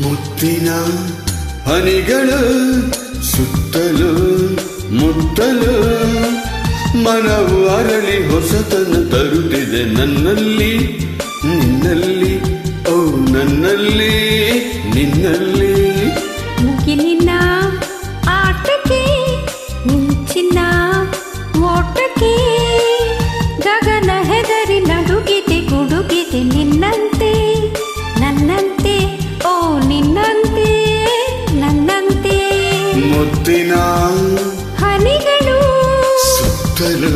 ಮುತ್ತಿನ ಹನಿಗಳು ಸುತ್ತಲು ಮುತ್ತಲು ಮನವು ಅರಳಿ ಹೊಸತನ ತರುತ್ತಿದೆ ನನ್ನಲ್ಲಿ ನಿನ್ನಲ್ಲಿ ಓ ನನ್ನಲ್ಲಿ ನಿನ್ನಲ್ಲಿ. ಸುತ್ತಲು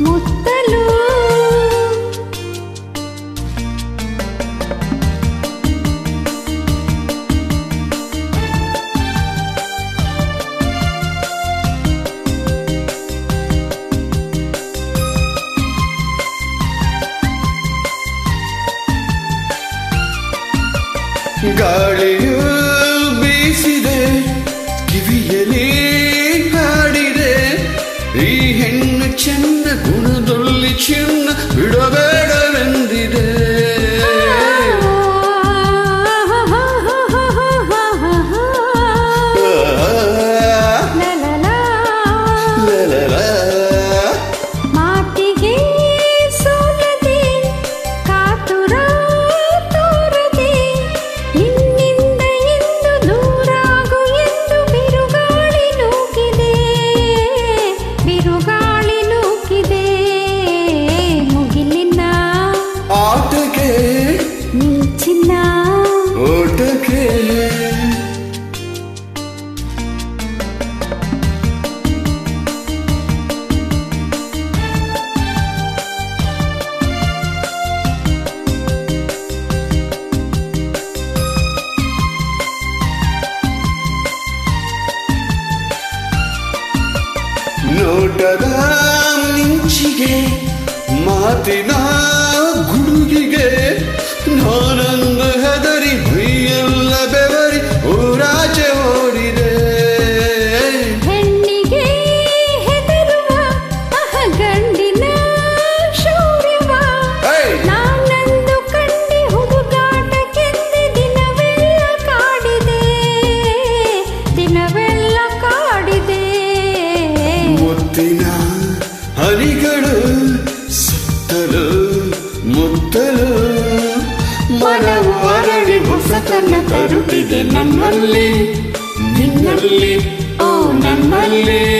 ಮುತ್ತಲು. ಗಾಳಿಯು ಬೀಸಿದೆ ಕಿವಿಯಲಿ ಹಾಡಿದೆ ಈ ಹೆಣ್ಣು ಚೆನ್ನ ಗುಣದಲ್ಲಿ ಚಿನ್ನ ಓಟಕ್ಕೆ ನೋಟದ ಮಿಂಚಿಗೆ ಮಾತಿನ ಹನಿಗಳು ಸುತ್ತಲು ಮುತ್ತಲು. ಮನವು ಅರಳಿ ಹೊಸತನ ತರುತ್ತಿದೆ ನನ್ನಲ್ಲಿ ನಿನ್ನಲ್ಲಿ ಓ ನನ್ನಲ್ಲಿ.